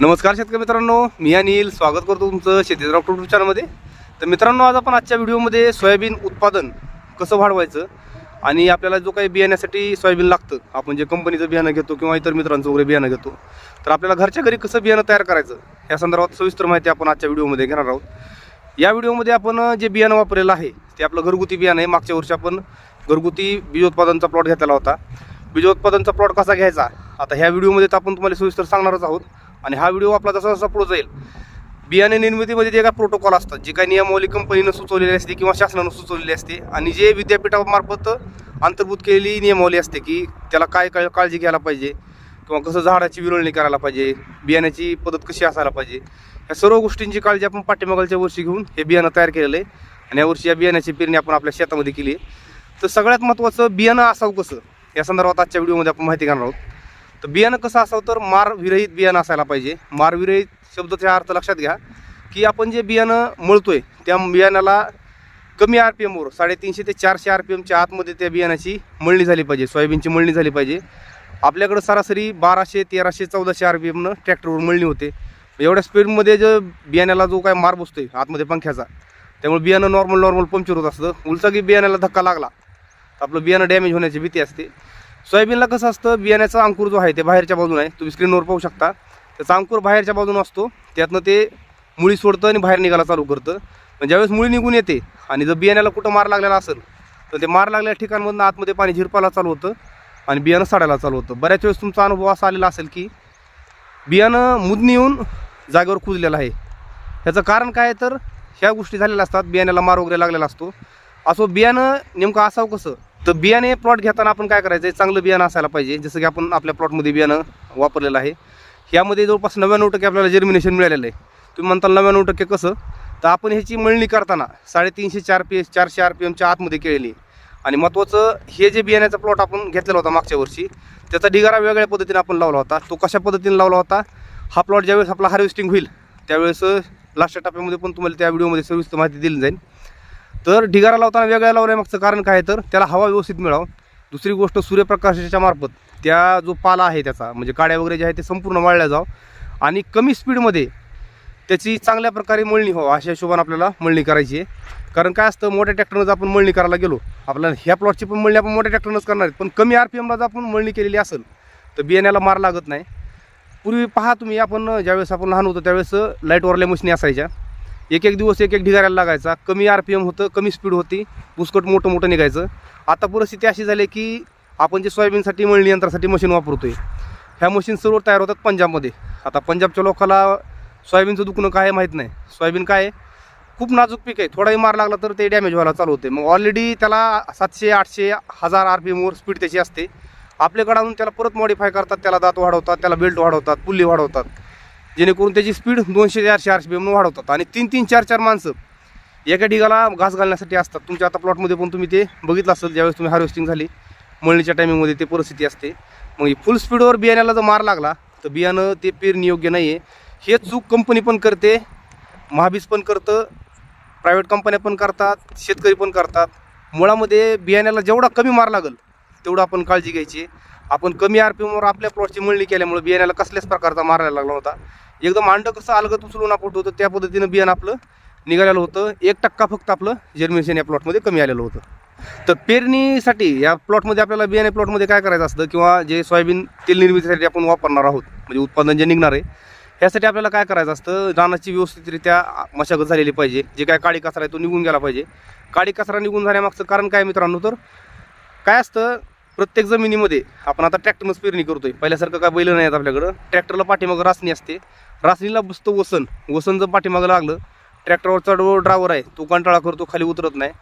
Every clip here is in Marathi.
नमस्कार शेतकरी मित्रांनो मी अनिल. स्वागत करतो तुमचं शेती डॉक्टर यूट्यूब चॅनलमध्ये तर मित्रांनो आज आपण आजच्या व्हिडिओमध्ये सोयाबीन उत्पादन कसं वाढवायचं आणि आपल्याला जो काही बियाण्यासाठी सोयाबीन लागतं आपण जे कंपनीचं बियाणं घेतो किंवा इतर मित्रांचं वगैरे बियाणं घेतो तर आपल्याला घरच्या घरी कसं बियाणं तयार करायचं या संदर्भात सविस्तर माहिती आपण आजच्या व्हिडिओमध्ये घेणार आहोत. या व्हिडिओमध्ये आपण जे बियाणं वापरलेलं आहे ते आपलं घरगुती बियाणं आहे. मागच्या वर्षी आपण घरगुती बीजोत्पादनचा प्लॉट घेतलेला होता. बीजोत्पादनचा प्लॉट कसा घ्यायचा? आता ह्या व्हिडिओमध्ये तर आपण तुम्हाला सविस्तर सांगणारच आहोत. आणि हा व्हिडिओ आपला जसा जसा पुढे जाईल बियाणे निर्मितीमध्ये जे काय प्रोटोकॉल असतात जे काही नियमावली कंपनीनं सुचवलेली असते किंवा शासनानं सुचवलेली असते आणि जे विद्यापीठामार्फत अंतर्भूत केलेली नियमावली असते की त्याला काय काय काळजी घ्यायला पाहिजे किंवा कसं झाडाची विरळणी करायला पाहिजे बियाण्याची पद्धत कशी असायला पाहिजे या सर्व गोष्टींची काळजी आपण पाठीमागालच्या वर्षी घेऊन हे बियाणं तयार केलेलं आहे. आणि यावर्षी या बियाण्याची पेरणी आपण आपल्या शेतामध्ये केली आहे. तर सगळ्यात महत्त्वाचं बियाणं असावं कसं? या संदर्भात आजच्या व्हिडिओमध्ये आपण माहिती घेणार आहोत. तर बियाणं कसं असावं तर मार विरहित बियाणं असायला पाहिजे. मार विरहित शब्दाचा अर्थ लक्षात घ्या की आपण जे बियाणं मळतोय त्या बियाण्याला कमी आर पी एमवर साडेतीनशे ते चारशे आर पी एमच्या आतमध्ये त्या बियाण्याची मळणी झाली पाहिजे सोयाबीनची मळणी झाली पाहिजे. आपल्याकडं सरासरी बाराशे तेराशे चौदाशे आर पी एमनं ट्रॅक्टरवर मळणी होते. एवढ्या स्पीडमध्ये जो बियाण्याला जो काय मार बसतोय आतमध्ये पंख्याचा त्यामुळे बियाणं नॉर्मल नॉर्मल पंक्चर होत असतं. उलचागी बियाण्याला धक्का लागला तर आपलं बियाणं डॅमेज होण्याची भीती असते. सोयाबीनला कसं असतं बियाण्याचा अंकुर जो आहे ते बाहेरच्या बाजून आहे. तुम्ही स्क्रीनवर पाहू शकता. त्याचा अंकुर बाहेरच्या बाजून असतो. त्यातनं ते मुळी सोडतं आणि बाहेर निघायला चालू करतं. पण ज्यावेळेस मुळी निघून येते आणि जर बियाण्याला कुठं मार लागलेला असेल तर ते मार लागलेल्या ठिकाणमधून आतमध्ये पाणी झिरपायला चालू होतं आणि बियाणं साडायला चालू होतं. बऱ्याच वेळेस तुमचा अनुभव असा आलेला असेल की बियाणं मुदनी येऊन जागेवर कुजलेलं आहे. ह्याचं कारण काय तर ह्या गोष्टी झालेल्या असतात. बियाण्याला मार वगैरे लागलेला असतो. असो बियाणं नेमकं असावं कसं? तर बियाणे प्लॉट घेताना आपण काय करायचं आहे चांगलं बियाणं असायला पाहिजे. जसं की आपण आपल्या प्लॉटमध्ये बियाणं वापरलेलं आहे. ह्यामध्ये जवळपास नव्याण्णव टक्के आपल्याला जर्मिनेशन मिळालेलं आहे. तुम्ही म्हणताल नव्याण्णव टक्के कसं? तर आपण ह्याची मळणी करताना साडेतीनशे चार पी एस चारशे आर पी एमच्या आतमध्ये केलेली आणि महत्त्वाचं हे जे बियाण्याचा प्लॉट आपण घेतलेला होता मागच्या वर्षी त्याचा ढिगारा वेगळ्या पद्धतीने आपण लावला होता. तो कशा पद्धतीने लावला होता? हा प्लॉट ज्यावेळेस आपला हार्वेस्टिंग होईल त्यावेळेस लास्टच्या टप्प्यामध्ये पण तुम्हाला त्या व्हिडिओमध्ये सविस्तर माहिती दिली जाईल. तर ढिगारा लावताना वेगळ्या लावण्यामागचं कारण काय तर त्याला हवा व्यवस्थित मिळावं. दुसरी गोष्ट सूर्यप्रकाशाच्या मार्फत त्या जो पाला आहे त्याचा म्हणजे काड्या वगैरे जे आहे ते संपूर्ण वाळल्या जावं. आणि कमी स्पीडमध्ये त्याची चांगल्या प्रकारे मळणी हो अशा हिशोबाने आपल्याला मळणी करायची आहे. कारण काय असतं मोठ्या ट्रॅक्टरनंच जर आपण मळणी करायला गेलो. आपल्याला ह्या प्लॉटची पण मळणी आपण मोठ्या ट्रॅक्टरनंच करणार आहेत. पण कमी आर पी एमला जर आपण मळणी केलेली असेल तर बियाण्याला मार लागत नाही. पूर्वी पहा तुम्ही आपण ज्यावेळेस आपण लहान होतो त्यावेळेस लाईटवरल्या मशीनी असायच्या. एक एक दिवस एक एक ढिगाऱ्याला लागायचा. कमी आर पी एम होतं कमी स्पीड होती. पुसकट मोठं मोठं निघायचं. आता परिस्थिती अशी झाली की आपण जे सोयाबीनसाठी मळणी यंत्रासाठी मशीन वापरतोय ह्या मशीन सर्व तयार होतात पंजाबमध्ये. आता पंजाबच्या लोकाला सोयाबीनचं दुखणं काय माहीत नाही. सोयाबीन काय आहे? खूप नाजूक पीक आहे. थोडाही मार लागला तर ते डॅमेज व्हायला चालू होते. मग ऑलरेडी त्याला सातशे आठशे हजार आर पी एमवर स्पीड त्याची असते. आपल्याकडे आणून त्याला परत मॉडिफाय करतात. त्याला दात वाढवतात त्याला बेल्ट वाढवतात पुल्ली वाढवतात. जेणेकरून त्याची स्पीड दोनशे चारशे आरशे बी वाढवतात. आणि तीन तीन चार चार माणसं एका ठिकाला घास घालण्यासाठी असतात. तुमच्या आता प्लॉटमध्ये पण तुम्ही ते बघितलं असेल ज्यावेळेस तुम्ही हार्वेस्टिंग झाली मळणीच्या टायमिंगमध्ये ते परिस्थिती असते. मग फुल स्पीडवर बियाण्याला जर मार लागला तर बियाणं ते पेरणी योग्य नाही आहे हे चूक कंपनी पण करते महाबीज पण करतं प्रायव्हेट कंपन्या पण करतात शेतकरी पण करतात. मुळामध्ये बियाण्याला जेवढा कमी मार लागेल तेवढं आपण काळजी घ्यायची. आपण कमी आर पी एमवर आपल्या प्लॉटची मळणी केल्यामुळे बियाण्याला कसल्याच प्रकारचा मारायला लागला होता एकदम अंड कसं अलगत उचलून आपण होतं त्या पद्धतीनं बियाणं आपलं निघालेलं होतं. एक टक्का फक्त आपलं जर्मिनेशन या प्लॉटमध्ये कमी आलेलं होतं. तर पेरणीसाठी या प्लॉटमध्ये आपल्याला बियाणे प्लॉटमध्ये काय करायचं असतं किंवा जे सोयाबीन तेल निर्मितीसाठी आपण वापरणार आहोत म्हणजे उत्पादन जे निघणार आहे ह्यासाठी आपल्याला काय करायचं असतं? रानाची व्यवस्थितरित्या मशागत झालेली पाहिजे. जे काय काळी कचरा आहे तो निघून गेला पाहिजे. काळी कचरा निघून जाण्यामागचं कारण काय मित्रांनो? तर काय असतं? प्रत्येक जमिनीमध्ये आपण आता ट्रॅक्टरनंच पेरणी करतोय. पहिल्यासारखं काय बैल नाही आपल्याकडं. ट्रॅक्टरला पाठीमागं रासणी असते. रासणीला बसतं वसन. वसन जर पाठीमागं लागलं ट्रॅक्टरवर चढव ड्रायव्हर आहे तो कंटाळा करतो खाली उतरत नाही.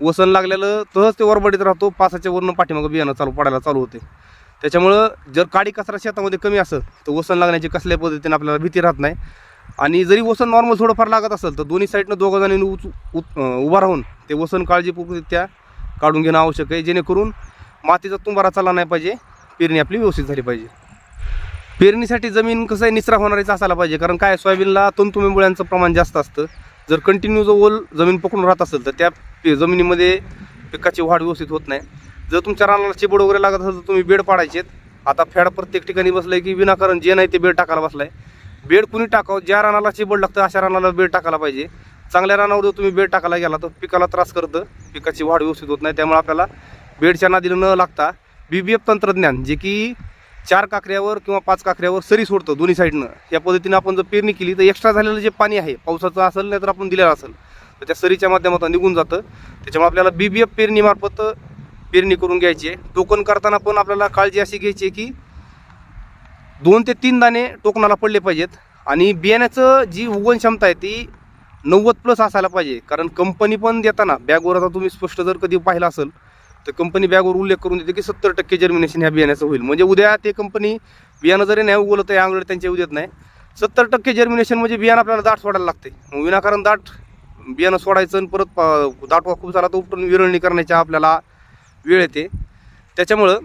वसन लागलेलं तसंच ते वरबडीत राहतो पासाच्या वरनं पाठीमागं बियाणं चालू पडायला चालू होते. त्याच्यामुळं जर काडी कचरा शेतामध्ये कमी असेल तर वसन लागण्याची कसल्या पद्धतीने आपल्याला भीती राहत नाही. आणि जरी वसन नॉर्मल थोडंफार लागत असेल तर दोन्ही साईडनं दोघं जणांनी उच उत उभा राहून ते वसन काळजीपूर्वकरित्या काढून घेणं आवश्यक आहे जेणेकरून मातीचा तुंबारा चालला नाही पाहिजे. पेरणी आपली व्यवस्थित झाली पाहिजे. पेरणीसाठी जमीन कसं आहे निचरा होणारीच असायला पाहिजे. कारण काय सोयाबीनला तंतुमेमुळ्यांचं प्रमाण जास्त असतं. जर कंटिन्यू जो ओल जमीन पकडून राहत असेल तर त्या जमिनीमध्ये पिकाची वाढ व्यवस्थित होत नाही. जर तुमच्या रानाला चिबड वगैरे लागत असेल तर तुम्ही बेड पाडायचेत. आता फॅड प्रत्येक ठिकाणी बसलं की विनाकारण जे नाही ते बेड टाकायला बसलाय. बेड कुणी टाकावं? ज्या रानाला चिबड लागतं अशा रानाला बेड टाकायला पाहिजे. चांगल्या रानावर जर तुम्ही बेड टाकायला गेला तर पिकाला त्रास करतं. पिकाची वाढ व्यवस्थित होत नाही. त्यामुळे आपल्याला बेडच्या नादीला न लागता बी बी एफ तंत्रज्ञान जे की चार काकऱ्यावर किंवा पाच काकऱ्यावर सरी सोडतं दोन्ही साईडनं. या पद्धतीनं आपण जर पेरणी केली तर एक्स्ट्रा झालेलं जे पाणी आहे पावसाचं असेल नाही तर आपण दिलेलं असेल तर त्या सरीच्या माध्यमातून निघून जातं. त्याच्यामुळे आपल्याला बी बी एफ पेरणीमार्फत पेरणी करून घ्यायची आहे. टोकन करताना पण आपल्याला काळजी अशी घ्यायची आहे की दोन ते तीन दाणे टोकनाला पडले पाहिजेत आणि बियाण्याचं जी उगवण क्षमता आहे ती नव्वद प्लस असायला पाहिजे. कारण कंपनी पण देताना बॅगवर आता तुम्ही स्पष्ट जर कधी पाहिलं असेल तर कंपनी बॅगवर उल्लेख करून देते की सत्तर टक्के जर्मिनेशन ह्या बियाण्याचं होईल. म्हणजे उद्या ते कंपनी बियाणं जरी नाही उगवलं तर अंगड त्यांच्या येऊ देत नाही. सत्तर टक्के जर्मिनेशन म्हणजे बियाणं आपल्याला दाट सोडायला लागते. मग विनाकारण दाट बियाणं सोडायचं आणि परत दाटवा खूप झाला तर उपटून विरळणी करण्याच्या आपल्याला वेळ येते. त्याच्यामुळं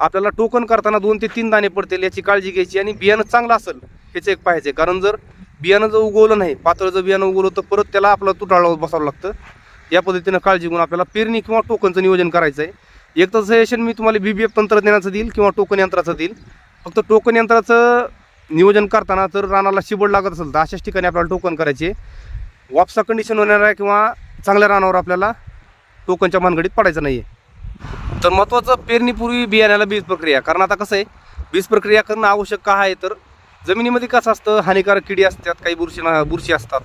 आपल्याला टोकन करताना दोन ते तीन दाणे पडतील याची काळजी घ्यायची आणि बियाणं चांगलं असेल ह्याचं एक पाहायचं कारण जर बियाणं जर उगवलं नाही पातळ जर बियाणं उगवलं तर परत त्याला आपलं तुटाळावर बसावं लागतं. या पद्धतीनं काळजी घेऊन आपल्याला पेरणी किंवा टोकनचं नियोजन करायचं आहे एक तर सजेशन मी तुम्हाला बी बी एफ तंत्रज्ञानाचं देईल किंवा टोकन यंत्राचं देईल. फक्त टोकन यंत्राचं नियोजन करताना जर रानाला शिबड लागत असेल तर अशाच ठिकाणी आपल्याला टोकन करायचे. वापसा कंडिशन होणाऱ्या किंवा चांगल्या रानावर आपल्याला टोकनच्या मानगडीत पडायचं नाही आहे तर महत्त्वाचं पेरणीपूर्वी बियाण्याला बीज प्रक्रिया. कारण आता कसं आहे बीज प्रक्रिया करणं आवश्यक का आहे? तर जमिनीमध्ये कसं असतं हानिकारक किडी असतात काही बुरशी बुरशी असतात.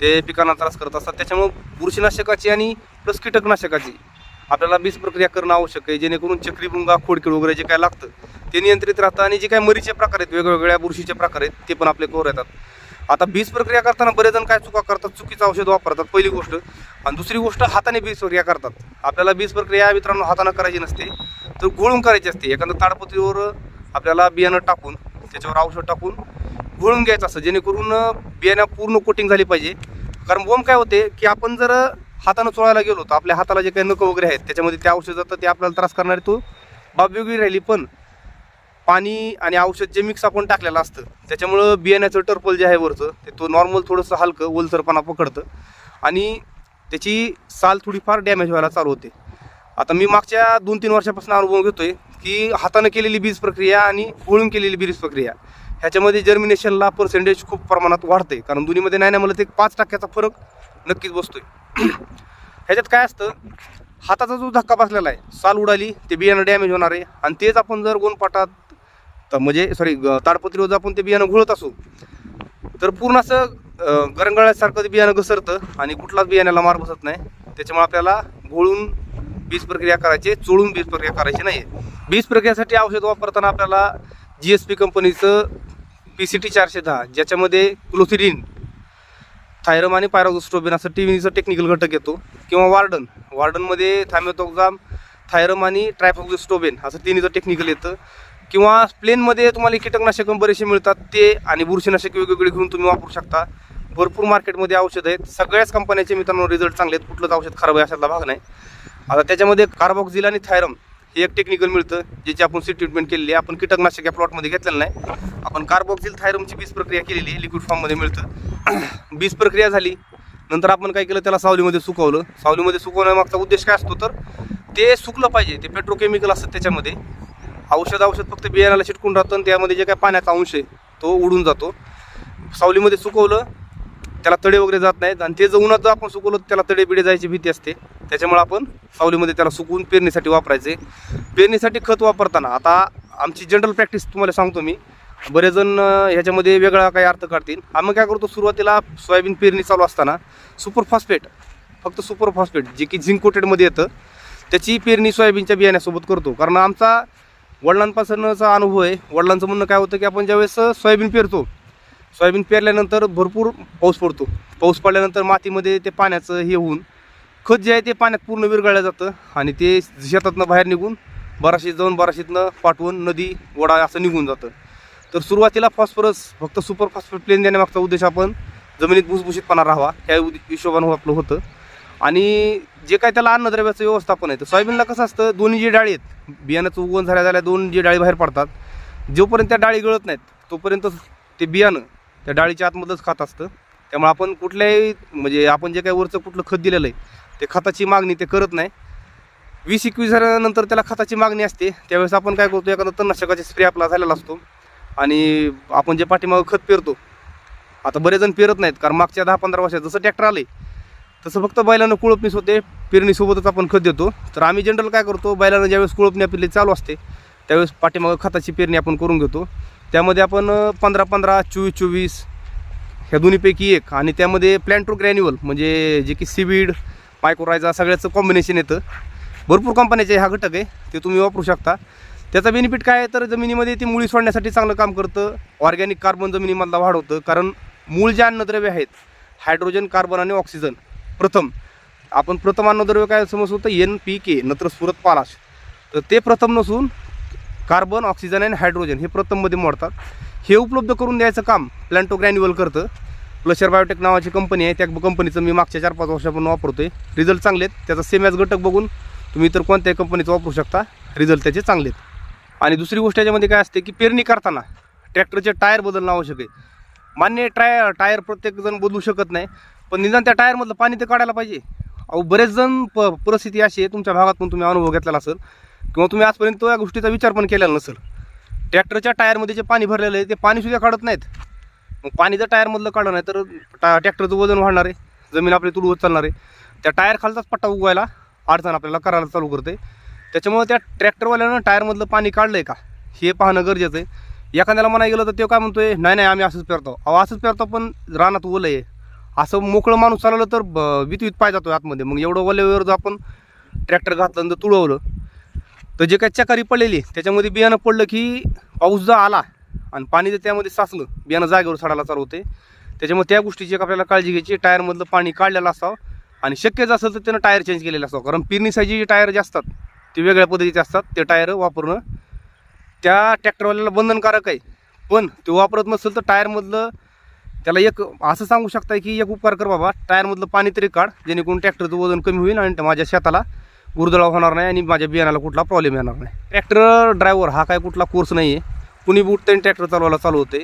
ते पिकांना त्रास करत असतात. त्याच्यामुळं बुरशीनाशकाची आणि प्लस कीटकनाशकाची आपल्याला बीज प्रक्रिया करणं आवश्यक आहे. जेणेकरून चक्रीभुंगा खोडकीड वगैरे जे काय लागतं ते नियंत्रित राहतं आणि जे काय मरीचे प्रकार आहेत वेगवेगळ्या बुरशीचे प्रकार आहेत ते पण आपले कवर येतात. आता बीज प्रक्रिया करताना बरेच जण काय चुका करतात चुकीचं औषध वापरतात पहिली गोष्ट. आणि दुसरी गोष्ट हाताने बीज प्रक्रिया करतात. आपल्याला बीज प्रक्रिया मित्रांनो हाताने करायची नसते तर गोळून करायची असते. एखादं ताडपत्रीवर आपल्याला बियाणं टाकून त्याच्यावर औषध टाकून वळून घ्यायचं असतं जेणेकरून बियाणं पूर्ण कोटिंग झाली पाहिजे. कारण बोंब काय होते की आपण जर हातानं चोळायला गेलो तर आपल्या हाताला जे काही नकं वगैरे आहेत त्याच्यामध्ये ते औषध जातं ते आपल्याला त्रास करणारे तो बाब वेगळी राहिली. पण पाणी आणि औषध जे मिक्स आपण टाकलेलं असतं त्याच्यामुळं बियाण्याचं टर्पल जे आहे वरचं ते तो नॉर्मल थोडंसं हलकं ओलसरपणा पकडतं. आणि त्याची साल थोडीफार डॅमेज व्हायला चालू होते. आता मी मागच्या दोन तीन वर्षापासून अनुभव घेतोय की हातानं केलेली बीज प्रक्रिया आणि गोळून केलेली बीज प्रक्रिया ह्याच्यामध्ये जर्मिनेशनला पर्सेंटेज खूप प्रमाणात वाढते कारण दोन्हीमध्ये नाही ना मला ते पाच टक्क्याचा फरक नक्कीच बसतोय. ह्याच्यात काय असतं हाताचा जो धक्का बसलेला आहे साल उडाली ते बियाणं डॅमेज होणार आहे. आणि तेच आपण जर गोणपाटात तर म्हणजे सॉरी ताडपत्रीवर जर आपण ते बियाणं घोळत असू तर पूर्ण असं गरंगळ्यासारखं ते बियाणं घसरतं आणि कुठलाच बियाण्याला मार बसत नाही. त्याच्यामुळे आपल्याला घोळून बीज प्रक्रिया करायची चोळून बीज प्रक्रिया करायची नाही बीज प्रक्रियासाठी औषध वापरताना आपल्याला जी एस पी कंपनीचं पी सी टी चारशे दहा ज्याच्यामध्ये क्लोथिडीन थायरम आणि पायरोगोस्ट्रोबिन असं टी व्हीचं टेक्निकल घटक येतो. किंवा वार्डन वार्डनमध्ये थायमेथोक्झाम थायरम आणि ट्रायफोक्झिस्टोबेन असं तिन्हीचं टेक्निकल येतं. किंवा प्लेनमध्ये तुम्हाला कीटकनाशक बरेचसे मिळतात. ते आणि बुरशीनाशक वेगवेगळे घेऊन तुम्ही वापरू शकता. भरपूर मार्केटमध्ये औषध आहेत. सगळ्याच कंपन्याचे मित्रांनो रिझल्ट चांगले आहेत. कुठलंच औषध खराब आहे अशातला भाग नाही. आता त्याच्यामध्ये कार्बॉक्झिल आणि थायरम हे एक टेक्निकल मिळतं ज्याची आपण सी ट्रीटमेंट केलेली आहे. आपण कीटकनाशक या प्लॉटमध्ये घेतलेलं नाही. आपण कार्बोक्सिल थायरमची बीज प्रक्रिया केलेली आहे लिक्विड फॉर्ममध्ये मिळतं. बीज प्रक्रिया झाली. नंतर आपण काय केलं त्याला सावलीमध्ये सुकवलं. सावलीमध्ये सुकवण्यामागचा उद्देश काय असतो तर ते सुकलं पाहिजे. ते पेट्रोकेमिकल असतं त्याच्यामध्ये. औषध औषध फक्त बियाण्याला चिटकून राहतं आणि त्यामध्ये जे काय पाण्याचा अंश आहे तो उडून जातो. सावलीमध्ये सुकवलं त्याला तडे वगैरे जात नाहीत. आणि ते जर उन्हात आपण सुकवलं त्याला तडे बिडे जायची भीती असते. त्याच्यामुळे आपण सावलीमध्ये त्याला सुकवून पेरणीसाठी वापरायचे. पेरणीसाठी खत वापरताना आता आमची जनरल प्रॅक्टिस तुम्हाला सांगतो मी. बरेच जण ह्याच्यामध्ये वेगळा काही अर्थ काढतील. आम्ही काय करतो सुरुवातीला सोयाबीन पेरणी चालू असताना सुपर फॉस्फेट फक्त सुपर फॉस्फेट जे की झिंक कोटेडमध्ये येतं. त्याची पेरणी सोयाबीनच्या बियाण्यासोबत करतो. कारण आमचा वडिलांपासूनचा अनुभव आहे. वडिलांचं म्हणणं काय होतं की आपण ज्यावेळेस सोयाबीन पेरतो सोयाबीन पेरल्यानंतर भरपूर पाऊस पडतो. पाऊस पडल्यानंतर मातीमध्ये ते पाण्याचं हे होऊन खत जे आहे ते पाण्यात पूर्ण विरघळलं जातं आणि ते शेतातनं बाहेर निघून बराशीत जाऊन बराशीतनं पाठवून नदी वडा असं निघून जातं. तर सुरुवातीला फॉस्फरस फक्त सुपर फॉस्फेट प्लेन देण्यामागचा उद्देश आपण जमिनीत भुसभुशीतपणा राहावा ह्या हिशोबानं आपलं होतं. आणि जे काय त्याला अन्नद्रव्याचं व्यवस्थापन आहे तर सोयाबीनला कसं असतं दोन्ही जे डाळी आहेत बियाण्याचं उगवण झाल्या झाल्या दोन जे डाळी बाहेर पडतात. जोपर्यंत त्या डाळी गळत नाहीत तोपर्यंत ते बियाणं त्या डाळीच्या आतमधलंच खात असतं. त्यामुळे आपण कुठल्याही म्हणजे आपण जे काही वरचं कुठलं खत दिलेलं आहे ते खताची मागणी ते करत नाही. वीस एकवीस झाल्यानंतर त्याला खताची मागणी असते. त्यावेळेस आपण काय करतो एखादा तणनाशकाचा स्प्रे आपला झालेला असतो. आणि आपण जे पाठीमागं खत पेरतो आता बरेच जण पेरत नाहीत कारण मागच्या दहा पंधरा वर्षात जसं ट्रॅक्टर आले तसं फक्त बैलानं कुळपणीस होते पेरणीसोबतच आपण खत देतो. तर आम्ही जनरल काय करतो बैलानं ज्यावेळेस कुळपणी आपली चालू असते त्यावेळेस पाठीमागं खताची पेरणी आपण करून घेतो. त्यामध्ये आपण पंधरा पंधरा चोवीस चोवीस ह्या दोन्हीपैकी एक. आणि त्यामध्ये प्लॅन्ट्रो ग्रॅन्युअल म्हणजे जे की सीवीड मायक्रोरायझा सगळ्याचं कॉम्बिनेशन येतं. भरपूर कंपन्याचे हा घटक आहे ते तुम्ही वापरू शकता. त्याचा बेनिफिट काय आहे? तर जमिनीमध्ये ती मुळी सोडण्यासाठी चांगलं काम करतं. ऑर्गॅनिक कार्बन जमिनीमधला वाढवतं कारण मूळ जे अन्नद्रव्य आहेत हायड्रोजन कार्बन आणि ऑक्सिजन प्रथम आपण प्रथम अन्नद्रव्य काय समजतो? तर एन पी के नत्र स्फुरत पालाश. तर ते प्रथम नसून कार्बन ऑक्सिजन आणि हायड्रोजन हे प्रथममध्ये मोडतात. हे उपलब्ध करून द्यायचं काम प्लॅन्टो ग्रॅन्युअल करतं. प्लशर बायोटेक नावाची कंपनी आहे. त्या कंपनीचं मी मागच्या चार पाच वर्षापासून वापरतो आहे रिझल्ट चांगले आहेत. त्याचा सेम घटक बघून तुम्ही इतर कोणत्याही कंपनीचं वापरू शकता. रिझल्ट त्याचे चांगले आहेत. आणि दुसरी गोष्ट याच्यामध्ये काय असते की पेरणी करताना ट्रॅक्टरचे टायर बदलणं आवश्यक आहे. मान्य ट्राय टायर प्रत्येकजण बदलू शकत नाही. पण निदान त्या टायरमधलं पाणी तर काढायला पाहिजे. अहो बरेच जण प परिस्थिती अशी आहे. तुमच्या भागात पण तुम्ही अनुभव घेतलेला असेल. किंवा तुम्ही आजपर्यंत या गोष्टीचा विचार पण केलेला नसेल. ट्रॅक्टरच्या टायरमध्ये जे पाणी भरलेलं आहे ते पाणीसुद्धा काढत नाहीत. मग पाणी जर टायरमधलं काढलं नाही तर टा ट्रॅक्टरचं वजन वाढणार आहे. जमीन आपली तुडवत चालणार आहे. त्या टायर खालचाच पट्टा उगवायला अडचण आपल्याला करायला चालू करते. त्याच्यामुळे त्या ट्रॅक्टरवाल्यानं टायरमधलं पाणी काढलं आहे का? हे पाहणं गरजेचं आहे. एखाद्याला म्हणाय गेलं तर ते काय म्हणतोय नाही नाही आम्ही असंच पेरतो. अहो असंच पेरतो पण रानात ओलं आहे. असं मोकळं माणूस चालवलं तर वितवित पाय जातो आतमध्ये. मग एवढं ओल्यावर जर आपण ट्रॅक्टर घातलं आणि जर तुळवलं तर जे काही चकारी पडलेली त्याच्यामध्ये बियाणं पडलं की पाऊस जर आला आणि पाणी जर त्यामध्ये साचलं बियाणं जागेवर सडायला चालू होते. त्याच्यामुळे त्या गोष्टीची एक आपल्याला काळजी घ्यायची टायरमधलं पाणी काढलेलं असावं आणि शक्य जर असेल तर त्यानं टायर चेंज केलेलं असावं. कारण पिरणीसाठी जे टायर जे असतात ते वेगळ्या पद्धतीचे असतात. ते टायर वापरणं त्या ट्रॅक्टरवाल्याला बंधनकारक आहे. पण ते वापरत नसेल तर टायरमधलं त्याला एक असं सांगू शकता की एक उपकार कर बाबा टायरमधलं पाणी तरी काढ जेणेकरून ट्रॅक्टरचं वजन कमी होईल आणि माझ्या शेताला गुरदळा होणार नाही आणि माझ्या बियाणाला कुठला प्रॉब्लेम येणार नाही. ट्रॅक्टर ड्रायव्हर हा काय कुठला कोर्स नाही आहे कुणी बुटते आणि ट्रॅक्टर चालवायला चालू होते.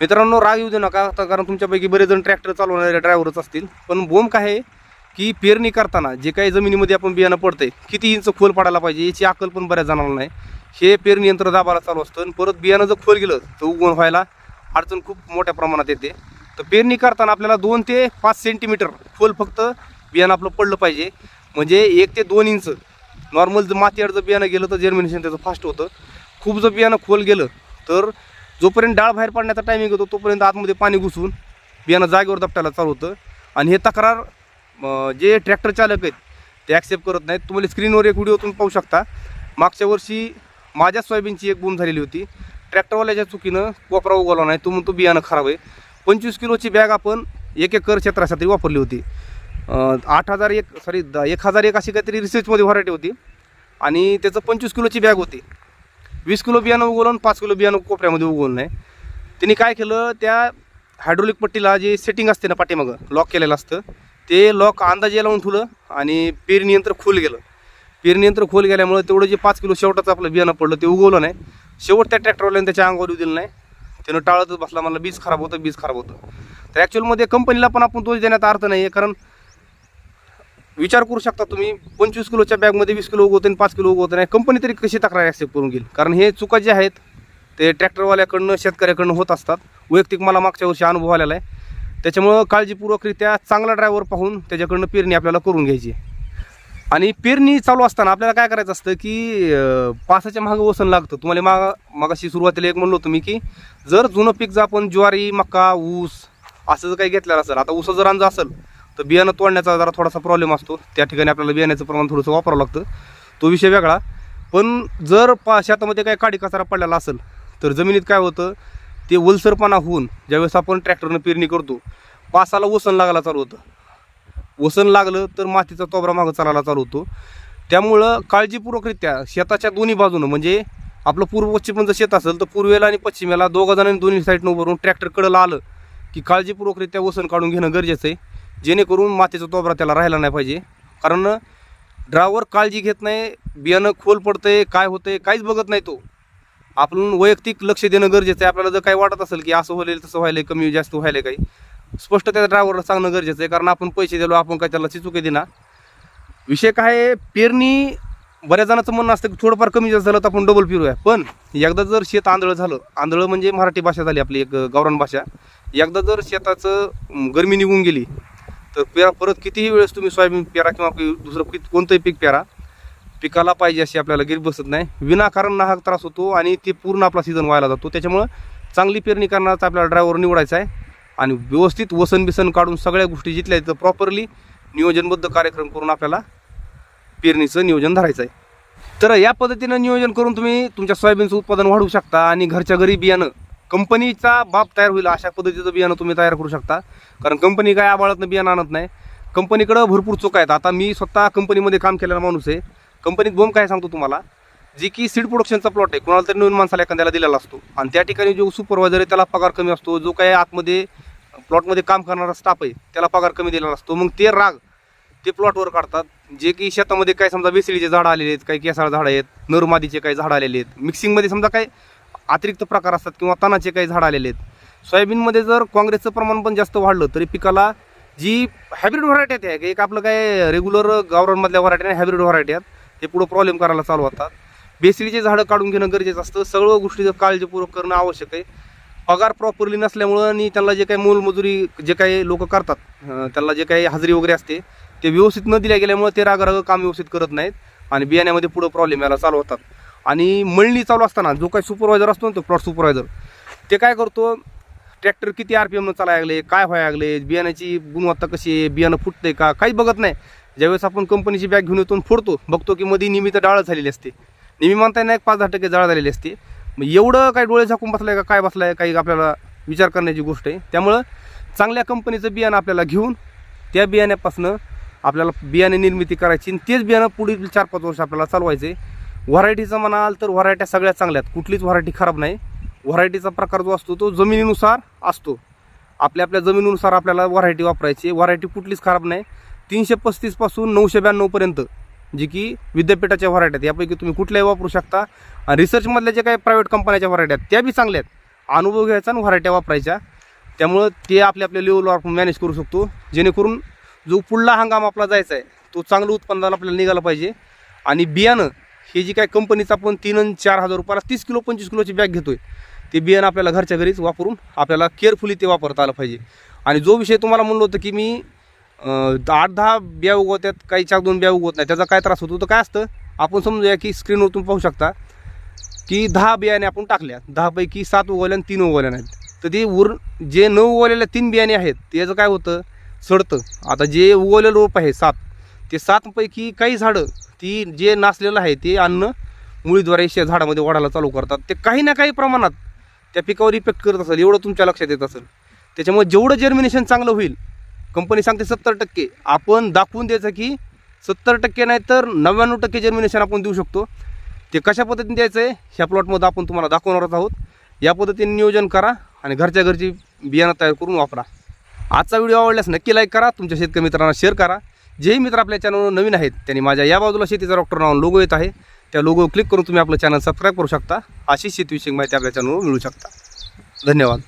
मित्रांनो राग येऊ दे नका कारण तुमच्यापैकी बरेच जण ट्रॅक्टर चालवणारे ड्रायव्हरच असतील. पण बोम काय आहे की पेरणी करताना जे काही जमिनीमध्ये आपण बियाणं पडते किती इंच खोल पडायला पाहिजे याची अकल पण बऱ्याच जणांना नाही. हे पेरणी यंत्र दाबायला चालू असतं आणि परत बियाणं जर खोल गेलं तर उगवण व्हायला अडचण खूप मोठ्या प्रमाणात येते. तर पेरणी करताना आपल्याला दोन ते पाच सेंटीमीटर खोल फक्त बियाणं आपलं पडलं पाहिजे. म्हणजे एक ते दोन इंच. नॉर्मल जर मातीआड जर बियाणं गेलं तर जर्मिनेशन त्याचं फास्ट होतं. खूप जर बियाणं खोल गेलं तर जोपर्यंत डाळ बाहेर पडण्याचा टायमिंग होतो तोपर्यंत आतमध्ये पाणी घुसून बियाणं जागेवर दपटायला चालू होतं. आणि हे तक्रार जे ट्रॅक्टर चालक आहेत ते ॲक्सेप्ट करत नाहीत. तुम्हाला स्क्रीनवर एक व्हिडिओ तुम्ही पाहू शकता. मागच्या वर्षी माझ्या सोयाबीनची एक बूम झालेली होती. ट्रॅक्टरवाल्याच्या चुकीनं कोपरा उगवला नाही. तो म्हणतो बियाणं खराब आहे. पंचवीस किलोची बॅग आपण एक एकर क्षेत्रासाठी वापरली होती. आठ हजार एक सॉरी द एक हजार एक अशी काहीतरी रिसर्चमध्ये व्हरायटी होती. आणि त्याचं पंचवीस किलोची बॅग होती. वीस किलो बियाणं उगवलं आणि पाच किलो बियाणं कोपऱ्यामध्ये उगवलं नाही. त्यांनी काय केलं त्या हायड्रोलिक पट्टीला जे सेटिंग असते ना पाठीमागं लॉक केलेलं असतं ते लॉक अंदाजे लावून ठेवलं आणि पेरणी यंत्र खोल गेलं. पेरणी यंत्र खोल गेल्यामुळे तेवढं जे पाच किलो शेवटाचं आपलं बियाणं पडलं ते उगवलं नाही. शेवट त्या ट्रॅक्टरवाल्याने त्याच्या अंगावर दिलं नाही. त्यानं टाळतच बसला मला बीज खराब होतं बीज खराब होतं. तर ॲक्च्युअलमध्ये कंपनीला पण आपण दोष देण्याचा अर्थ नाही आहे कारण विचार करू शकता तुम्ही पंचवीस किलोच्या बॅगमध्ये वीस किलो उगवते आणि पाच किलो उगवते नाही. कंपनी तरी कशी तक्रार ॲक्सेप्ट करून घेईल? कारण हे चुका जे आहेत ते ट्रॅक्टरवाल्याकडनं शेतकऱ्याकडनं होत असतात. वैयक्तिक मला मागच्या वर्षी अनुभव आलेला आहे. त्याच्यामुळं काळजीपूर्वकरित्या चांगला ड्रायव्हर पाहून त्याच्याकडनं पेरणी आपल्याला करून घ्यायची आणि पेरणी चालू असताना आपल्याला काय करायचं असतं की पासाच्या मागं वसन लागतं. तुम्हाला माग मागाशी सुरुवातीला एक म्हणलो तुम्ही की जर जुनं पीक जर आपण ज्वारी मका ऊस असं जर काही घेतलेलं असेल आता ऊसाचं रान असेल तर बियाणं तोडण्याचा जरा थोडासा प्रॉब्लेम असतो. त्या ठिकाणी आपल्याला बियाण्याचं प्रमाण थोडंसं वापरावं लागतं. तो विषय वेगळा. पण जर पा शेतामध्ये काही काडी कचरा पडलेला असेल तर जमिनीत काय होतं ते ओलसरपणा होऊन ज्यावेळेस आपण ट्रॅक्टरनं पेरणी करतो पासाला वसन लागायला चालू होतं. वसन लागलं तर मातीचा तोबरा मागं चालायला चालू होतो. त्यामुळं काळजीपूर्वकरित्या शेताच्या दोन्ही बाजूनं म्हणजे आपलं पूर्व पश्चिमचं शेत असेल तर पूर्वेला आणि पश्चिमेला दोघा जणांनी दोन्ही साईडनं उभारून ट्रॅक्टर कडं आलं की काळजीपूर्वकरित्या वसन काढून घेणं गरजेचं आहे. जेणेकरून मातीचा तोबरा त्याला राहायला नाही पाहिजे. कारण ड्रायव्हर काळजी घेत नाही बियाणं खोल पडतंय काय होतंय काहीच बघत नाही तो. आपण वैयक्तिक लक्ष देणं गरजेचं आहे. आपल्याला जर काही वाटत असेल की असं होईल तसं व्हायला कमी जास्त व्हायला काही स्पष्ट त्या ड्रायव्हरला सांगणं गरजेचं आहे. कारण आपण पैसे दिलो आपण काय त्याला चिचुके देणार? विषय काय आहे पेरणी बऱ्याच जणांचं म्हणणं असतं की थोडंफार कमी जास्त झालं तर आपण डबल फिरूया. पण एकदा जर शेत आंधळं झालं आंधळं म्हणजे मराठी भाषा झाली आपली एक गावरान भाषा. एकदा जर शेताचं गरमी निघून गेली तर पेरा परत कितीही वेळेस तुम्ही सोयाबीन पेरा किंवा दुसरं पीक कोणतंही पीक पेरा पिकाला पाहिजे अशी आपल्याला गिरी बसत नाही. विनाकारण नाहक त्रास होतो आणि ते पूर्ण आपला सीझन व्हायला जातो. त्याच्यामुळं चांगली पेरणी करण्याचा आपल्याला ड्रायव्हर निवडायचा आहे. आणि व्यवस्थित वसन बिसन काढून सगळ्या गोष्टी जिथल्या तर प्रॉपरली नियोजनबद्ध कार्यक्रम करून आपल्याला पेरणीचं नियोजन धरायचं आहे. तर या पद्धतीनं नियोजन करून तुम्ही तुमच्या सोयाबीनचं उत्पादन वाढवू शकता आणि घरच्या घरी बियाणं कंपनीचा बाप तयार होईल अशा पद्धतीचं बियाणं तुम्ही तयार करू शकता. कारण कंपनी काय आबाळतनं बियाणं आणत नाही. कंपनीकडं भरपूर चुका आहेत. आता मी स्वतः कंपनीमध्ये काम केलेला माणूस आहे. कंपनीत बोम काय सांगतो तुम्हाला? जे की सीड प्रोडक्शनचा प्लॉट आहे. कोणाला तरी नवीन माणसाला एखाद्याला दिलेला असतो. आणि त्या ठिकाणी जो सुपरवायझर आहे त्याला पगार कमी असतो. जो काही आतमध्ये प्लॉटमध्ये काम करणारा स्टाफ आहे त्याला पगार कमी दिलेला असतो. मग ते राग ते प्लॉटवर काढतात. जे की शेतामध्ये काय समजा वेसळीचे झाडं आलेले आहेत काही केसाळ झाडं आहेत नरमादीचे काही झाडं आलेले आहेत. मिक्सिंगमध्ये समजा काही अतिरिक्त प्रकार असतात किंवा तणाचे काही झाडं आलेले आहेत. सोयाबीनमध्ये जर काँग्रेसचं प्रमाण पण जास्त वाढलं तरी पिकाला जी हायब्रिड व्हरायटी आहे एक आपलं काय रेग्युलर गावरानमधल्या व्हरायटी आणि हायब्रिड व्हरायटी आहेत ते पुढं प्रॉब्लेम करायला चालू होतात. बेसिलीचे झाडं काढून घेणं गरजेचं असतं. सगळं गोष्टीचं काळजीपूर्वक करणं आवश्यक आहे. पगार प्रॉपरली नसल्यामुळं आणि त्यांना जे काही मोलमजुरी जे काही लोक करतात त्यांना जे काही हजेरी वगैरे असते ते व्यवस्थित न दिल्या गेल्यामुळे ते रागाराग काम व्यवस्थित करत नाहीत आणि बियाण्यामध्ये पुढं प्रॉब्लेम यायला चालू होतात. आणि मळणी चालू असताना जो काही सुपरवायझर असतो ना तो प्लॉट सुपरवायझर ते काय करतो ट्रॅक्टर किती आर पी एमनं चालायला लागले काय व्हायला लागले बियाण्याची गुणवत्ता कशी आहे बियाणं फुटते का काही बघत नाही. ज्यावेळेस आपण कंपनीची बॅग घेऊन येतो फोडतो बघतो की मध्ये निमित्त डाळ झालेली असते. नेहमी म्हणता नाही पाच दहा टक्के जाळ झालेली असते. मग एवढं काय डोळे झाकून बसलाय का काय बसलाय काही आपल्याला विचार करण्याची गोष्ट आहे. त्यामुळं चांगल्या कंपनीचं बियाणं आपल्याला घेऊन त्या बियाण्यापासून आपल्याला बियाणे निर्मिती करायची आणि तेच बियाणं पुढील चार पाच वर्ष आपल्याला चालवायचं आहे व्हरायटीचं म्हणाल तर व्हरायट्या सगळ्यात चांगल्या आहेत. कुठलीच व्हरायटी खराब नाही. व्हरायटीचा प्रकार जो असतो तो जमिनीनुसार असतो. आपल्या आपल्या जमिनीनुसार आपल्याला व्हरायटी वापरायची व्हरायटी कुठलीच खराब नाही. तीनशे पस्तीसपासून नऊशे ब्याण्णवपर्यंत जी की विद्यापीठाच्या व्हरायटी आहेत. यापैकी तुम्ही कुठल्याही वापरू शकता. आणि रिसर्चमधल्या जे काही प्रायव्हेट कंपन्याच्या व्हरायटी आहेत त्या बी चांगल्या आहेत. अनुभव घ्यायचा आणि व्हरायट्या वापरायच्या. त्यामुळं ते आपल्या आपल्या लेवलवर आपण मॅनेज करू शकतो. जेणेकरून जो पुढला हंगाम आपला जायचा आहे तो चांगलं उत्पन्न आपल्याला निघालं पाहिजे. आणि बियाणं हे जी काय कंपनीचं आपण तीन आणि चार हजार रुपयाला तीस किलो पंचवीस किलोची बॅग घेतोय ते बियाणं आपल्याला घरच्या घरीच वापरून आपल्याला केअरफुली ते वापरता आलं पाहिजे. आणि जो विषय तुम्हाला म्हणलो होतं की मी आठ दहा बिया उगवतात काही चार दोन बिया उगवत नाही त्याचा काय त्रास होतो? तर काय असतं आपण समजूया की स्क्रीनवर तुम्ही पाहू शकता की दहा बियाणे आपण टाकल्या. दहापैकी सात उगवल्या आणि तीन उगवल्या नाहीत. तर ते उर जे न उगवलेल्या तीन बियाणे आहेत त्याचं काय होतं? सडतं. आता जे उगवलेलं रोप आहे सात ते सातपैकी काही झाडं ती जे नासलेलं आहे ते अन्न मुळीद्वारे शे झाडामध्ये वाढायला चालू करतात. ते काही ना काही प्रमाणात त्या पिकावर इफेक्ट करत असेल एवढं तुमच्या लक्षात येत असेल. त्याच्यामुळे जेवढं जर्मिनेशन चांगलं होईल कंपनी सांगते सत्तर टक्के. आपण दाखवून द्यायचं की सत्तर टक्के नाही तर नव्याण्णव टक्के जर्मिनेशन आपण देऊ शकतो. ते कशा पद्धतीने द्यायचं आहे ह्या प्लॉटमध्ये आपण तुम्हाला दाखवणारच आहोत. या पद्धतीने नियोजन करा आणि घरच्या घरची बियाणं तयार करून वापरा. आजचा व्हिडिओ आवडल्यास नक्की लाईक करा तुमच्या शेतकरी मित्रांना शेअर करा. जेही मित्र आपल्या चॅनलवर नवीन आहेत त्यांनी माझ्या या बाजूला शेतीचा डॉक्टर नाव लोगो येत आहे. त्या लोगो क्लिक करून तुम्ही आपलं चॅनल सबस्क्राईब करू शकता. अशी शेतीविषयक माहिती आपल्या चॅनलवर मिळू शकता. धन्यवाद.